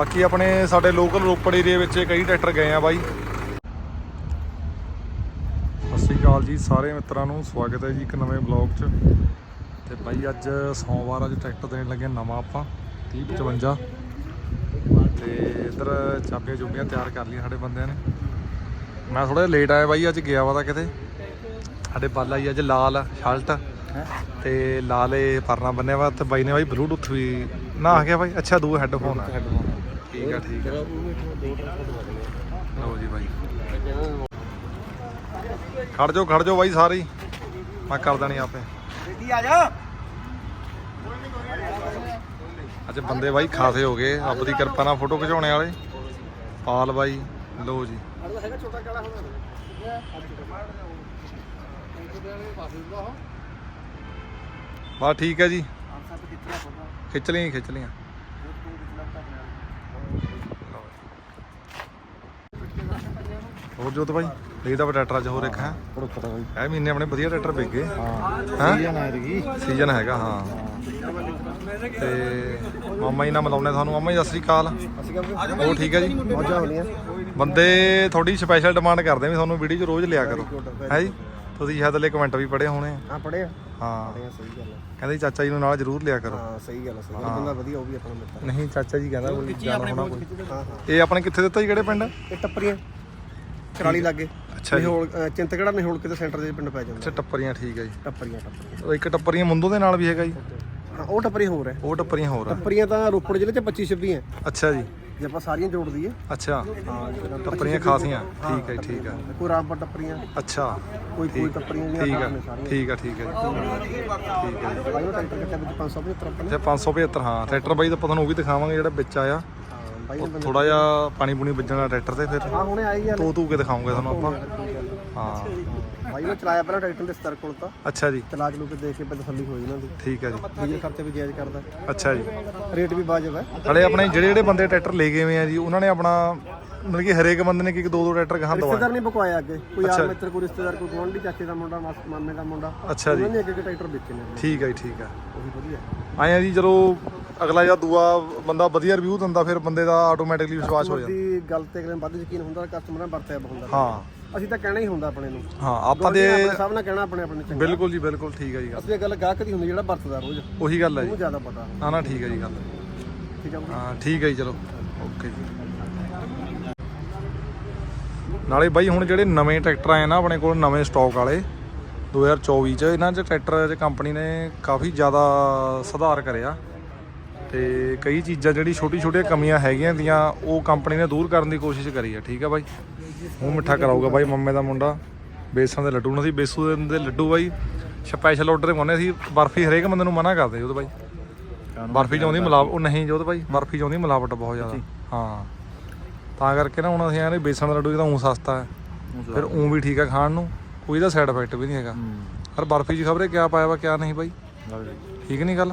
ਬਾਕੀ ਆਪਣੇ ਸਾਡੇ ਲੋਕਲ ਰੋਪੜ ਏਰੀਆ ਵਿੱਚ ਕਈ ਟਰੈਕਟਰ ਗਏ ਆ ਬਾਈ। ਸਤਿ ਸ਼੍ਰੀ ਅਕਾਲ ਜੀ ਸਾਰੇ ਮਿੱਤਰਾਂ ਨੂੰ ਸਵਾਗਤ ਹੈ ਜੀ ਇੱਕ ਨਵੇਂ ਬਲੌਗ 'ਚ। ਤੇ ਬਾਈ ਅੱਜ ਸੋਮਵਾਰ ਅੱਜ ਟਰੈਕਟਰ ਦੇਣ ਲੱਗੇ ਨਵਾਂ ਆਪਾਂ 3055 ਤੇ ਇਧਰ ਚਾਬੀਆਂ ਚੁੱਬੀਆਂ ਤਿਆਰ ਕਰ ਲਈਆਂ ਸਾਡੇ ਬੰਦਿਆਂ ਨੇ। ਮੈਂ ਥੋੜਾ ਜਿਹਾ ਲੇਟ ਆਇਆ ਬਾਈ ਅੱਜ ਗਿਆ ਵਾ ਤਾਂ ਕਿਤੇ। ਸਾਡੇ ਬਾਲਾ ਜੀ ਅੱਜ ਲਾਲ ਸ਼ਰਟ। ਤੇ ਲਾਲ ਪਰਨਾ ਬੰਨਿਆ ਵਾ ਤੇ ਬਾਈ ਨੇ ਬਾਈ ਬਲੂਟੁੱਥ ਵੀ ਨਾ ਆ ਗਿਆ ਬਾਈ। ਅੱਛਾ ਦੂਆ ਹੈੱਡਫੋਨ ਆ। ਠੀਕ ਆ ਠੀਕ ਆ। ਲਓ ਜੀ ਬਾਈ। ਖੜ ਜਾਓ ਖੜ ਜਾਓ ਬਾਈ ਸਾਰੇ ਹੀ। ਮੈਂ ਕਰ ਦੇਣੀ ਆਪੇ। ਰੈਡੀ ਆ ਜਾ ਅੱਜ ਬੰਦੇ ਬਾਈ ਖਾਸੇ ਹੋ ਗਏ। ਰੱਬ ਦੀ ਕਿਰਪਾ ਨਾਲ ਫੋਟੋ ਖਿਚਾਉਣੇ ਵਾਲੇ। ਪਾਲ ਬਾਈ, ਲਓ ਜੀ। ਹੈਗਾ ਛੋਟਾ ਕਾਲਾ ਹੁਣ ਬਸ ਠੀਕ ਹੈ ਜੀ। ਖਿੱਚ ਲਈ ਖਿੱਚ ਲਈਆਂ। ਹੋਰ ਜੋਤ ਬਾਈ ਦੇਖਦਾ ਵਾ ਟਰੈਕਟਰ ਅੱਜ ਹੋਰ ਇੱਕ ਹੈ। ਪਤਾ ਇਹ ਮਹੀਨੇ ਆਪਣੇ ਵਧੀਆ ਟਰੈਕਟਰ ਵਿਕ ਗਏ। ਹਾਂ ਹੈਂ? ਸੀਜ਼ਨ ਹੈ ਰਗੀ ਸੀਜ਼ਨ ਹੈਗਾ ਹਾਂ। ਤੇ ਮਾਮਾ ਜੀ ਨਾਲ ਮਿਲਾਉਣੇ ਤੁਹਾਨੂੰ। ਮਾਮਾ ਜੀ ਸਤਿ ਸ੍ਰੀ ਅਕਾਲ। ਅਸੀਂ ਕਹਿੰਦੇ ਉਹ ਠੀਕ ਹੈ ਜੀ? ਮੌਜਾਂ ਹੋਣੀਆਂ। ਬੰਦੇ ਥੋੜੀ ਸਪੈਸ਼ਲ ਡਿਮਾਂਡ ਕਰਦੇ ਵੀ ਤੁਹਾਨੂੰ ਵੀਡੀਓ 'ਚ ਰੋਜ਼ ਲਿਆ ਕਰੋ। ਹੈ ਜੀ? ਤੁਸੀਂ ਸ਼ਾਇਦ ਲੈ ਕਮੈਂਟ ਵੀ ਪੜ੍ਹੇ ਹੋਣੇ। ਹਾਂ ਪੜਿਆ ਹਾਂ। ਪੜਿਆ ਸਹੀ ਗੱਲ ਹੈ ਕਹਿੰਦੇ ਚਾਚਾ ਜੀ ਨੂੰ ਨਾਲ ਜ਼ਰੂਰ ਲਿਆ ਕਰੋ। ਹਾਂ ਸਹੀ ਗੱਲ ਹੈ ਸਹੀ ਗੱਲ ਬੰਦਾ ਵਧੀਆ ਉਹ ਵੀ ਆਪਣਾ ਮਿੱਤਰ ਨਹੀਂ ਚਾਚਾ ਜੀ ਕਹਿੰਦਾ ਕੋਈ ਜਾਣਾ ਹੋਣਾ ਕੋਈ। ਹਾਂ ਹਾਂ। ਇਹ ਆਪਣੇ ਕਿੱਥੇ ਦਿੱਤਾ ਜੀ ਕਿਹੜੇ ਪਿੰਡ? ਇਹ ਟੱਪਰੀਆਂ। ਕਰਾਲੀ ਲੱਗੇ। ਅੱਛਾ ਜੀ। ਨਿਹੋਲ ਅ, ਚਿੰਤਗੜ੍ਹ ਨਿਹੋਲ ਕਿਤੇ ਸੈਂਟਰ ਦੇ ਪਿੰਡ ਪੈ ਜਾਂਦਾ। ਅੱਛਾ ਟੱਪਰੀਆਂ ਠੀਕ ਹੈ ਜੀ। ਟੱਪਰੀਆਂ ਟੱਪਰੀਆਂ। ਉਹ ਇੱਕ ਟੱਪਰੀਆਂ ਮੁੰਦੋ ਦੇ ਨਾਲ ਵੀ ਹੈਗਾ ਜੀ? ਹਾਂ ਉਹ ਟੱਪਰੀ ਹੋਰ ਹੈ। ਉਹ ਟੱਪਰੀਆਂ ਹੋਰ ਆ। ਟੱਪਰੀਆਂ ਤਾਂ ਰੋਪੜ ਜ਼ਿਲ੍ਹੇ ਚ 25 26 ਹੈ। ਅੱਛਾ ਜੀ। ਜੇ ਆਪਾਂ ਸਾਰੀਆਂ ਜੋੜ ਦਈਏ ਅੱਛਾ। ਹਾਂ ਟੱਪਰੀਆਂ ਖਾਸੀਆਂ। ਠੀਕ ਹੈ ਜੀ, ਠੀਕ ਹੈ। ਕੋਈ ਰਾਮਪੁਰ ਟੱਪਰੀਆਂ। ਅੱਛਾ। ਕੋਈ ਕੋਈ ਟੱਪਰੀਆਂ ਦੀਆਂ ਠੀਕ ਆ। ਨੇ ਸਾਰੀਆਂ। ਠੀਕ ਹੈ ਠੀਕ ਹੈ ਜੀ। ਬਾਈ ਉਹ ਟਰੈਕਟਰ ਕਿੱਥੇ ਵਿੱਚ 575 ਆਪਣੇ। ਤੇ 575 ਹਾਂ। ਟਰੈਕਟਰ ਬਾਈ ਦਾ ਤੁਹਾਨੂੰ ਉਹ ਵੀ ਦਿਖਾਵਾਂਗੇ ਜਿਹੜਾ ਵਿੱਚ ਆਇਆ। ਹਾਂ ਨੇ ਥੋੜਾ ਜਿਹਾ ਪਾਣੀ ਪੂਣੀ ਵੱਜਣਾ ਟਰੈਕਟਰ ਤੇ ਫਿਰ ਹਾਂ ਹੁਣੇ ਆਈ ਆ। ਤੋ ਤੂ ਕੇ ਦਿਖਾਉਂਗੇ ਤੁਹਾਨੂੰ ਆਪਾਂ। ਹਾਂ। ਬਾਈ ਨੇ ਚਲਾਇਆ ਪਹਿਲਾਂ ਟਰੈਕਟਰ ਦੇ ਸਤਰ ਕੋਲ ਤਾਂ। ਅੱਛਾ ਜੀ। ਚਲਾ ਚਲੂ ਕੇ ਦੇਖ ਕੇ ਪਹਿਲਾਂ ਤਸੱਲੀ ਹੋਈ ਇਹਨਾਂ ਦੀ ਠੀਕ ਹੈ ਜੀ। ਡੀਜ਼ਲ ਖਰਚੇ ਵੀ ਜਾਇਜ਼ ਕਰਦਾ। ਅੱਛਾ ਜੀ। ਰੇਟ ਵੀ ਵਾਜਬ ਹੈ। ਹਲੇ ਆਪਣੇ ਜਿਹੜੇ ਜਿਹੜੇ ਬੰਦੇ ਟਰੈਕਟਰ ਲੈ ਗਏ ਹੋਏ ਆ ਜੀ ਉਹਨਾਂ ਨੇ ਆਪਣਾ ਮਤਲਬ ਕਿ ਹਰੇਕ ਬੰਦੇ ਨੇ ਕਿ ਦੋ ਦੋ ਟਰੈਕਟਰ ਗਾਹਾਂ ਦਵਾਏ। ਰਿਸ਼ਤੇਦਾਰ ਨਹੀਂ ਬਕਵਾਇਆ ਅੱਗੇ। ਕੋਈ ਯਾਰ ਮਿੱਤਰ ਕੋਈ ਰਿਸ਼ਤੇਦਾਰ ਕੋਈ ਗੁਆਂਢੀ ਚਾਚੇ ਦਾ ਮੁੰਡਾ ਮਾਮੇ ਦਾ ਮੁੰਡਾ ਅੱਛਾ ਜੀ। ਉਹਨਾਂ ਨੇ ਅੱਗੇ ਟਰੈਕਟਰ ਵੇਚੇ ਨੇ। ਠੀਕ ਹੈ ਠੀਕ ਹੈ ਉਹੀ ਵਧੀਆ। ਆਏ ਆ ਜੀ ਚਲੋ ਅਗਲਾ ਜਾਂ ਦੂਆ ਬੰਦਾ ਵਧੀਆ ਰਿਵਿਊ ਦਿੰਦਾ ਫਿਰ ਬੰਦੇ ਦਾ ਆਟੋਮੈਟਿਕਲੀ ਵਿਸ਼ਵਾਸ ਹੋ ਜਾਂਦਾ। ਦੀ ਗੱਲ ਤੇ ਅਗਲੇ ਨੂੰ ਵੱਧ ਯਕੀਨ ਹੁੰਦਾ ਕਸਟਮਰ ਨਾਲ ਵਰਤਿਆ ਹੁੰਦਾ। ਹਾਂ। ਅਸੀਂ ਤਾਂ ਕਹਿਣਾ ਹੀ ਹੁੰਦਾ ਆਪਣੇ ਨੂੰ। ਹਾਂ ਆਪਾਂ ਦੇ ਆਪਣੇ ਸਭ ਨਾਲ ਕਹਿਣਾ ਆਪਣੇ ਆਪਣੇ ਚੰਗਾ। ਬਿਲਕੁਲ ਜੀ ਬਿਲਕੁਲ ਠੀਕ ਹੈ ਜੀ। ਗੱਲ ਅਸਲੀ ਗੱਲ ਗਾਹਕ ਦੀ ਹੁੰਦੀ ਜਿਹੜਾ ਵਰਤਦਾ ਰੋਜ਼। ਉਹੀ ਗੱਲ ਹੈ ਜੀ। ਉਹਨੂੰ ਜ਼ਿਆਦਾ ਪਤਾ। ਨਾ ਨਾ ਠੀਕ ਹੈ ਜੀ ਗੱਲ ਠੀਕ ਆ ਹਾਂ ਠੀਕ ਹੈ ਜੀ ਚਲੋ। ਓਕੇ ਜੀ। ਨਾਲੇ ਬਾਈ ਹੁਣ ਜਿਹੜੇ ਨਵੇਂ ਟਰੈਕਟਰ ਆਏ ਨਾ ਆਪਣੇ ਕੋਲ ਨਵੇਂ ਸਟਾਕ ਵਾਲੇ 2024 ਚ ਇਹਨਾਂ 'ਚ ਟਰੈਕਟਰ 'ਚ ਕੰਪਨੀ ਨੇ ਕਾਫੀ ਜ਼ਿਆਦਾ ਸੁਧਾਰ ਕਰਿਆ। ਤੇ ਕਈ ਚੀਜ਼ਾਂ ਜਿਹੜੀ ਛੋਟੀ ਛੋਟੀਆਂ ਕਮੀਆਂ ਹੈਗੀਆਂ ਦੀਆਂ ਉਹ ਕੰਪਨੀ ਨੇ ਦੂਰ ਕਰਨ ਦੀ ਕੋਸ਼ਿਸ਼ ਕਰੀ ਹੈ ਠੀਕ ਹੈ ਬਾਈ? ਮੂੰਹ ਮਿੱਠਾ ਕਰਾਊਗਾ ਬਾਈ ਮੰਮੇ ਦਾ ਮੁੰਡਾ। ਬੇਸਣ ਦੇ ਲੱਡੂ ਨੂੰ ਸੀ ਬੇਸੂ ਦੇ- ਦੇ ਲੱਡੂ ਬਾਈ। ਸਪੈਸ਼ਲ ਆਰਡਰ ਪਾਉਂਦੇ ਸੀ ਬਰਫੀ ਹਰੇਕ ਬੰਦੇ ਨੂੰ ਮਨਾ ਕਰਦੇ ਉਹਦੇ ਬਾਈ। ਬਰਫੀ ਚ ਆਉਂਦੀ ਮਿਲਾਵਟ ਉਹ ਨਹੀਂ ਜੋਤ ਭਾਈ ਬਰਫੀ ਚ ਆਉਂਦੀ ਮਿਲਾਵਟ ਬਹੁਤ ਜ਼ਿਆਦਾ। ਹਾਂ। ਤਾਂ ਕਰਕੇ ਨਾ ਹੁਣ ਅਸੀਂ ਕਹਿੰਦੇ ਬੇਸਣ ਦਾ ਲੱਡੂ ਜਿਹਦਾ ਉਂ ਸਸਤਾ ਹੈ। ਫਿਰ ਉਂ ਵੀ ਠੀਕ ਹੈ ਖਾਣ ਨੂੰ ਕੋਈ ਇਹਦਾ ਸਾਈਡ ਇਫੈਕਟ ਵੀ ਨਹੀਂ ਹੈਗਾ। ਪਰ ਬਰਫੀ 'ਚ ਖਬਰੇ ਕਿਆ ਪਾਇਆ ਵਾ ਕਿਆ ਨਹੀਂ ਬਾਈ? ਠੀਕ ਨਹੀਂ ਗੱਲ?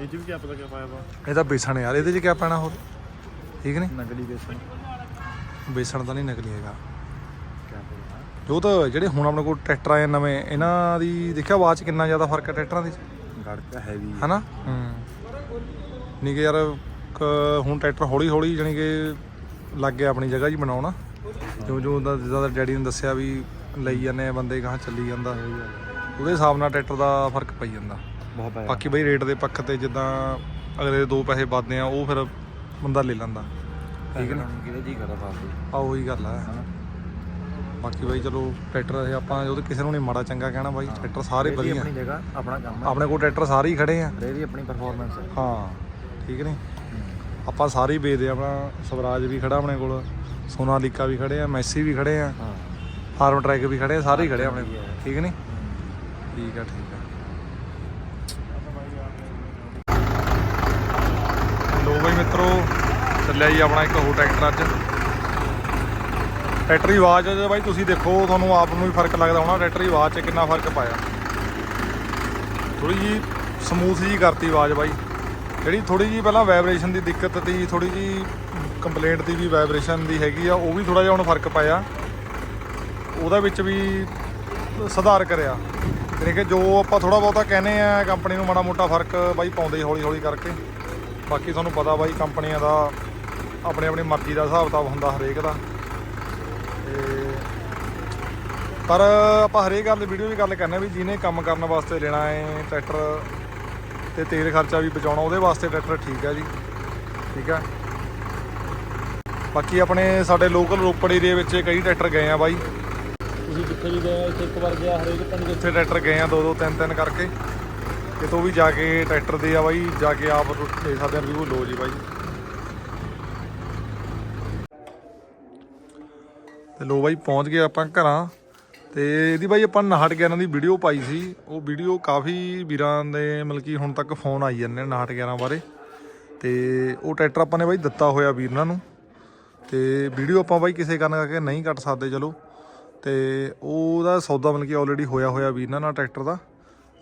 ਇਹ ਚ ਵੀ ਕੀ ਪਤਾ ਕੀ ਪਾਇਆ ਵਾ। ਇਹ ਤਾਂ ਬੇਸਣ ਯਾਰ ਇਹਦੇ 'ਚ ਕਿਆ ਪੈਣਾ ਹੋਰ? ਠੀਕ ਨਹੀਂ? ਨਕਲੀ ਬੇਸਣ। ਬੇਸਣ ਤਾਂ ਨਹੀਂ ਨਕਲੀ ਹੈਗਾ। ਜੋ ਤਾਂ ਜਿਹੜੇ ਹੁਣ ਆਪਣੇ ਕੋਲ ਟਰੈਕਟਰ ਆਏ ਨਵੇਂ ਇਹਨਾਂ ਦੀ ਦੇਖਿਆ ਆਵਾਜ਼ 'ਚ ਕਿੰਨਾ ਜ਼ਿਆਦਾ ਫ਼ਰਕ ਹੈ ਟਰੈਕਟਰਾਂ ਦੀ? ਗੜਕਾ ਹੈਵੀ ਹਨਾ? ਹੂੰ। ਨਹੀਂ ਕਿ ਯਾਰ ਹੁਣ ਟਰੈਕਟਰ ਹੌਲੀ ਹੌਲੀ ਜਾਣੀ ਕਿ ਲੱਗ ਗਿਆ ਆਪਣੀ ਜਗ੍ਹਾ ਜੀ ਬਣਾਉਣਾ। ਜਿਉਂ ਜਿਉਂ ਦਾ ਜ਼ਿਆਦਾ ਡੈਡੀ ਨੇ ਦੱਸਿਆ ਵੀ ਲਈ ਜਾਂਦੇ ਆ ਬੰਦੇ ਗਾਹਾਂ ਚੱਲੀ ਜਾਂਦਾ। ਉਹਦੇ ਹਿਸਾਬ ਨਾਲ ਟਰੈਕਟਰ ਦਾ ਫ਼ਰਕ ਪਈ ਜਾਂਦਾ। ਬਹੁਤ ਬਾਕੀ ਬਈ ਰੇਟ ਦੇ ਪੱਖ ਤੇ ਜਿੱਦਾਂ ਅਗਲੇ ਦੇ ਦੋ ਪੈਸੇ ਵੱਧਦੇ ਆ ਉਹ ਫਿਰ ਬੰਦਾ ਲੈ ਲੈਂਦਾ। ਠੀਕ ਹੈ ਨਾ? ਕਿਹਦੇ ਜੀ ਕਰਦਾ ਫਾਲਤੂ ਆ ਉਹੀ ਗੱਲ ਹੈ ਬਾਕੀ ਬਈ ਚਲੋ ਟਰੈਕਟਰ ਇਹ ਆਪਾਂ ਉਹਦੇ ਕਿਸੇ ਨੂੰ ਨਹੀਂ ਮਾੜਾ ਚੰਗਾ ਕਹਿਣਾ ਬਾਈ। ਟਰੈਕਟਰ ਸਾਰੇ ਵਧੀਆ। ਆਪਣੀ ਜਗ੍ਹਾ ਆਪਣਾ ਕੰਮ ਆਪਣੇ ਕੋਲ ਟਰੈਕਟਰ ਸਾਰੇ ਹੀ ਖੜੇ ਆ। ਹੈ ਇਹ ਵੀ ਆਪਣੀ ਪਰਫਾਰਮੈਂਸ ਹੈ ਹਾਂ ਠੀਕ ਨਹੀਂ ਆਪਾਂ ਸਾਰੇ ਹੀ ਵੇਚਦੇ ਆ ਆਪਣਾ ਸਵਰਾਜ ਵੀ ਖੜਾ ਆਪਣੇ ਕੋਲ ਸੋਨਾਲੀਕਾ ਵੀ ਖੜੇ ਆ ਮੈਸੀ ਵੀ ਖੜੇ ਆ ਹਾਂ। ਫਾਰਮ ਟਰੈਕ ਵੀ ਖੜੇ ਆ ਸਾਰੇ ਹੀ ਖੜੇ ਆ ਆਪਣੇ ਕੋਲ। ਠੀਕ ਨਹੀਂ ਠੀਕ ਆ ਠੀਕ ਆ ਲੋ ਬਈ ਮਿੱਤਰੋ, ਚੱਲਿਆ ਜੀ ਆਪਣਾ ਇੱਕ ਹੋਰ ਟਰੈਕਟਰ ਅੱਜ। ਟਰੈਕਟਰ ਦੀ ਆਵਾਜ਼ ਜੇ ਬਾਈ ਤੁਸੀਂ ਦੇਖੋ, ਤੁਹਾਨੂੰ ਆਪ ਨੂੰ ਵੀ ਫ਼ਰਕ ਲੱਗਦਾ ਹੋਣਾ, ਟਰੈਕਟਰ ਦੀ ਆਵਾਜ਼ 'ਚ ਕਿੰਨਾ ਫ਼ਰਕ ਪਾਇਆ। ਥੋੜੀ ਜੀ ਸਮੂਥ ਜੀ ਕਰਤੀ ਆਵਾਜ਼, ਬਾਈ। ਜਿਹੜੀ ਥੋੜੀ ਜੀ ਪਹਿਲਾਂ ਵਾਈਬ੍ਰੇਸ਼ਨ ਦੀ ਦਿੱਕਤ ਤੀ ਥੋੜੀ ਜੀ ਕੰਪਲੇਂਟ ਦੀ ਵੀ ਵਾਈਬ੍ਰੇਸ਼ਨ ਦੀ ਹੈਗੀ ਆ, ਉਹ ਵੀ ਥੋੜਾ ਜਿਹਾ ਹੁਣ ਫ਼ਰਕ ਪਾਇਆ। ਉਹਦਾ ਵਿੱਚ ਵੀ ਸੁਧਾਰ ਕਰਿਆ। ਯਾਨੀ ਕਿ ਜੋ ਆਪਾਂ ਥੋੜਾ ਬਹੁਤਾ ਕਹਿੰਦੇ ਆ, ਕੰਪਨੀ ਨੂੰ ਮਾੜਾ ਮੋਟਾ ਫ਼ਰਕ ਬਾਈ ਪਾਉਂਦੇ ਹੌਲੀ ਹੌਲੀ ਕਰਕੇ। ਬਾਕੀ ਤੁਹਾਨੂੰ ਪਤਾ ਬਾਈ ਕੰਪਨੀਆਂ ਦਾ ਆਪਣੇ ਆਪਣੀ ਮਰਜ਼ੀ ਦਾ ਹਿਸਾਬ ਕਿਤਾਬ ਹੁੰਦਾ ਹਰੇਕ ਦਾ। ਤੇ ਪਰ ਆਪਾਂ ਹਰੇਕ ਗੱਲ ਦੀ ਵੀਡੀਓ ਵੀ ਗੱਲ ਕਰਨਾ ਵੀ ਜਿਹਨੇ ਕੰਮ ਕਰਨ ਵਾਸਤੇ ਲੈਣਾ ਹੈ ਟਰੈਕਟਰ ਤੇ ਤੇਲ ਖਰਚਾ ਵੀ ਬਚਾਉਣਾ ਉਹਦੇ ਵਾਸਤੇ ਟਰੈਕਟਰ ਠੀਕ ਹੈ ਜੀ। ਠੀਕ ਹੈ। ਬਾਕੀ ਆਪਣੇ ਸਾਡੇ ਲੋਕਲ ਰੋਪੜ ਏਰੀਆ ਵਿੱਚ ਕਈ ਟਰੈਕਟਰ ਗਏ ਆ ਬਾਈ। ਤੁਸੀਂ ਜਿੱਥੇ ਵੀ ਗਏ ਇੱਥੇ ਇੱਕ ਵਾਰ ਗਿਆ ਹਰੇਕ ਪਿੰਡ ਜਿੱਥੇ ਟਰੈਕਟਰ ਗਏ ਆ ਦੋ ਦੋ ਤਿੰਨ ਤਿੰਨ ਕਰਕੇ। ਕਿਤੋਂ ਵੀ ਜਾ ਕੇ ਟਰੈਕਟਰ ਦੇ ਆ ਬਾਈ, ਜਾ ਕੇ ਆਪ ਦੇ ਸਕਦੇ ਰਿਵਿਊ ਲਓ ਜੀ ਬਾਈ। ਤੇ ਲੋ ਬਾਈ, ਪਹੁੰਚ ਗਏ ਆਪਾਂ ਘਰਾਂ। ਤੇ ਇਹਦੀ ਬਾਈ ਆਪਾਂ 911 ਦੀ ਵੀਡੀਓ ਪਾਈ ਸੀ। ਉਹ ਵੀਡੀਓ ਕਾਫੀ ਵੀਰਾਂ ਦੇ ਮਤਲਬ ਕਿ ਹੁਣ ਤੱਕ ਫੋਨ ਆਈ ਜਾਂਦੇ ਨੇ 911 ਬਾਰੇ। ਤੇ ਉਹ ਟਰੈਕਟਰ ਆਪਾਂ ਨੇ ਬਾਈ ਦਿੱਤਾ ਹੋਇਆ ਵੀਰਾਂ ਨੂੰ। ਤੇ ਵੀਡੀਓ ਆਪਾਂ ਬਾਈ ਕਿਸੇ ਕਾਰਨ ਕਰਕੇ ਨਹੀਂ ਕੱਟ ਸਕਦੇ, ਚਲੋ। ਤੇ ਉਹਦਾ ਸੌਦਾ ਮਤਲਬ ਕਿ ਆਲਰੇਡੀ ਹੋਇਆ ਹੋਇਆ ਵੀਰਾਂ ਨਾਲ ਟਰੈਕਟਰ ਦਾ।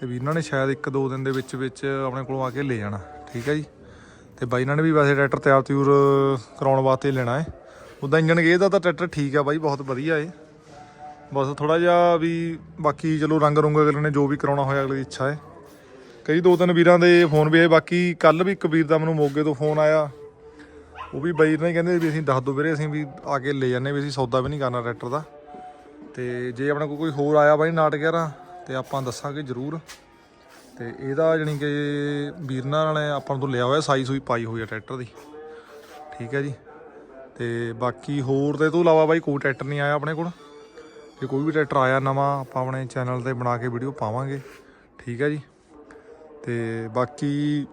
ਤੇ ਇਹਨਾਂ ਨੇ ਸ਼ਾਇਦ ਇੱਕ ਦੋ ਦਿਨ ਦੇ ਵਿੱਚ ਵਿੱਚ ਆਪਣੇ ਕੋਲੋਂ ਆ ਕੇ ਲੈ ਜਾਣਾ, ਠੀਕ ਹੈ ਜੀ? ਤੇ ਬਾਈ ਇਹਨਾਂ ਨੇ ਵੀ ਵੈਸੇ ਟਰੈਕਟਰ ਤਿਆਰ ਤਿਉਰ ਕਰਾਉਣ ਵਾਸਤੇ ਲੈਣਾ ਹੈ। ਉਦਾਂ ਇੰਜਨ ਗੇਅਰ ਦਾ ਤਾਂ ਟਰੈਕਟਰ ਠੀਕ ਆ ਬਾਈ, ਬਹੁਤ ਵਧੀਆ ਏ। ਬਸ ਥੋੜਾ ਜਿਹਾ ਵੀ ਬਾਕੀ ਚਲੋ ਰੰਗ ਰੁੰਗ ਅਗਲੇ ਨੇ ਜੋ ਵੀ ਕਰਾਉਣਾ ਹੋਇਆ ਅਗਲੇ ਦੀ ਇੱਛਾ ਹੈ ਕਈ ਦੋ ਤਿੰਨ ਵੀਰਾਂ ਦੇ ਫੋਨ ਵੀ ਆਏ ਬਾਕੀ ਕੱਲ ਵੀ ਇੱਕ ਵੀਰ ਦਾ ਮੈਨੂੰ ਮੋਗੇ ਤੋਂ ਫੋਨ ਆਇਆ। ਉਹ ਵੀ ਬਾਈ ਨੇ ਕਹਿੰਦੇ ਵੀ ਅਸੀਂ ਦੱਸ ਦੋ ਵੀਰੇ, ਅਸੀਂ ਵੀ ਆ ਕੇ ਲੈ ਜਾਂਦੇ ਵੀ ਅਸੀਂ ਸੌਦਾ ਵੀ ਨਹੀਂ ਕਰਨਾ ਟਰੈਕਟਰ ਦਾ। ਤੇ ਜੇ ਆਪਣੇ ਕੋਲ ਕੋਈ ਹੋਰ ਆਇਆ ਬਾਈ ਨਾਟ ਗਿਆਰਾਂ ਤੇ ਆਪਾਂ ਦੱਸਾਂਗੇ ਜ਼ਰੂਰ। ਤੇ ਇਹਦਾ ਜਾਣੀ ਕਿ ਵੀਰਨਾ ਨੇ ਆਪਾਂ ਤੋਂ ਲਿਆ ਹੋਇਆ, ਸਾਈ ਸੂਈ ਪਾਈ ਹੋਈ ਆ ਟਰੈਕਟਰ ਦੀ। ਠੀਕ ਹੈ ਜੀ। ਤੇ ਬਾਕੀ ਹੋਰ ਦੇ ਤੋਂ ਇਲਾਵਾ ਬਾਈ ਕੋਈ ਟਰੈਕਟਰ ਨਹੀਂ ਆਇਆ ਆਪਣੇ ਕੋਲ। ਜੇ ਕੋਈ ਵੀ ਟਰੈਕਟਰ ਆਇਆ ਨਵਾਂ, ਆਪਾਂ ਆਪਣੇ ਚੈਨਲ ਤੇ ਬਣਾ ਕੇ ਵੀਡੀਓ ਪਾਵਾਂਗੇ। ਠੀਕ ਹੈ ਜੀ। ਤੇ ਬਾਕੀ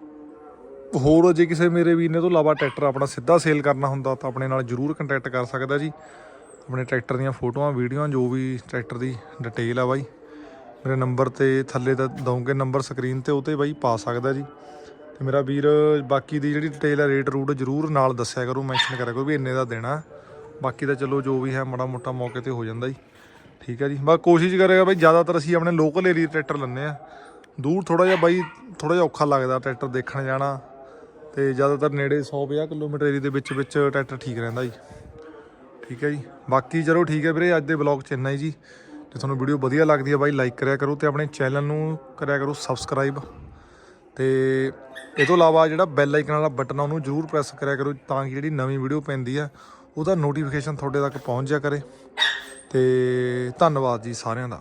ਹੋਰ ਜੇ ਕਿਸੇ ਮੇਰੇ ਵੀਰ ਨੇ ਤੋਂ ਇਲਾਵਾ ਟਰੈਕਟਰ ਆਪਣਾ ਸਿੱਧਾ ਸੇਲ ਕਰਨਾ ਹੁੰਦਾ, ਤਾਂ ਆਪਣੇ ਨਾਲ ਜਰੂਰ ਕੰਟੈਕਟ ਕਰ ਸਕਦਾ ਜੀ। ਆਪਣੇ ਟਰੈਕਟਰ ਦੀਆਂ ਫੋਟੋਆਂ, ਵੀਡੀਓਆਂ, ਜੋ ਵੀ ਟਰੈਕਟਰ ਦੀ ਡਿਟੇਲ ਆ ਬਾਈ। ਮੇਰੇ ਨੰਬਰ ਤੇ ਥੱਲੇ ਦਾ ਦਊਂਗੇ ਨੰਬਰ ਸਕਰੀਨ ਤੇ, ਉਹ ਤੇ ਬਾਈ ਪਾ ਸਕਦਾ ਜੀ। ਤੇ ਮੇਰਾ ਵੀਰ, ਬਾਕੀ ਦੀ ਜਿਹੜੀ ਡਿਟੇਲ ਹੈ ਰੇਟ ਰੂਟ ਜਰੂਰ ਨਾਲ ਦੱਸਿਆ ਕਰੋ ਮੈਂਸ਼ਨ ਕਰਿਆ ਕਰੋ ਵੀ ਇੰਨੇ ਦਾ ਦੇਣਾ। ਬਾਕੀ ਤਾਂ ਚਲੋ ਜੋ ਵੀ ਹੈ, ਮਾੜਾ ਮੋਟਾ ਮੌਕੇ ਤੇ ਹੋ ਜਾਂਦਾ ਜੀ। ਠੀਕ ਹੈ ਜੀ। ਬਸ ਕੋਸ਼ਿਸ਼ ਕਰੇਗਾ ਬਾਈ, ਜ਼ਿਆਦਾਤਰ ਅਸੀਂ ਆਪਣੇ ਲੋਕਲ ਏਰੀਆ ਟਰੈਕਟਰ ਲੈਂਦੇ ਆ ਦੂਰ ਥੋੜਾ ਜਿਹਾ ਬਾਈ ਥੋੜਾ ਜਿਹਾ ਔਖਾ ਲੱਗਦਾ ਟਰੈਕਟਰ ਦੇਖਣ ਜਾਣਾ। ਤੇ ਜ਼ਿਆਦਾਤਰ ਨੇੜੇ 150 ਕਿਲੋਮੀਟਰ ਏਰੀਆ ਦੇ ਵਿੱਚ ਵਿੱਚ ਟਰੈਕਟਰ ਠੀਕ ਰਹਿੰਦਾ ਜੀ। ਠੀਕ ਹੈ ਜੀ। ਬਾਕੀ ਚਲੋ ਠੀਕ ਹੈ ਵੀਰੇ, ਅੱਜ ਦੇ ਵਲੌਗ 'ਚ ਇੰਨਾ ਹੀ ਜੀ। ਜੇ ਤੁਹਾਨੂੰ ਵੀਡੀਓ ਵਧੀਆ ਲੱਗਦੀ ਹੈ ਬਾਈ ਲਾਈਕ ਕਰਿਆ ਕਰੋ ਤੇ ਆਪਣੇ ਚੈਨਲ ਨੂੰ ਕਰਿਆ ਕਰੋ ਸਬਸਕ੍ਰਾਈਬ ਤੇ ਇਹ ਤੋਂ ਇਲਾਵਾ ਜਿਹੜਾ ਬੈਲ ਆਈਕਨ ਵਾਲਾ ਬਟਨ ਆ, ਉਹਨੂੰ ਜਰੂਰ ਪ੍ਰੈਸ ਕਰਿਆ ਕਰੋ ਤਾਂ ਕਿ ਜਿਹੜੀ ਨਵੀਂ ਵੀਡੀਓ ਪੈਂਦੀ ਆ, ਉਹਦਾ ਨੋਟੀਫਿਕੇਸ਼ਨ ਤੁਹਾਡੇ ਤੱਕ ਪਹੁੰਚ ਜਾ ਕਰੇ। ਤੇ ਧੰਨਵਾਦ ਜੀ ਸਾਰਿਆਂ ਦਾ।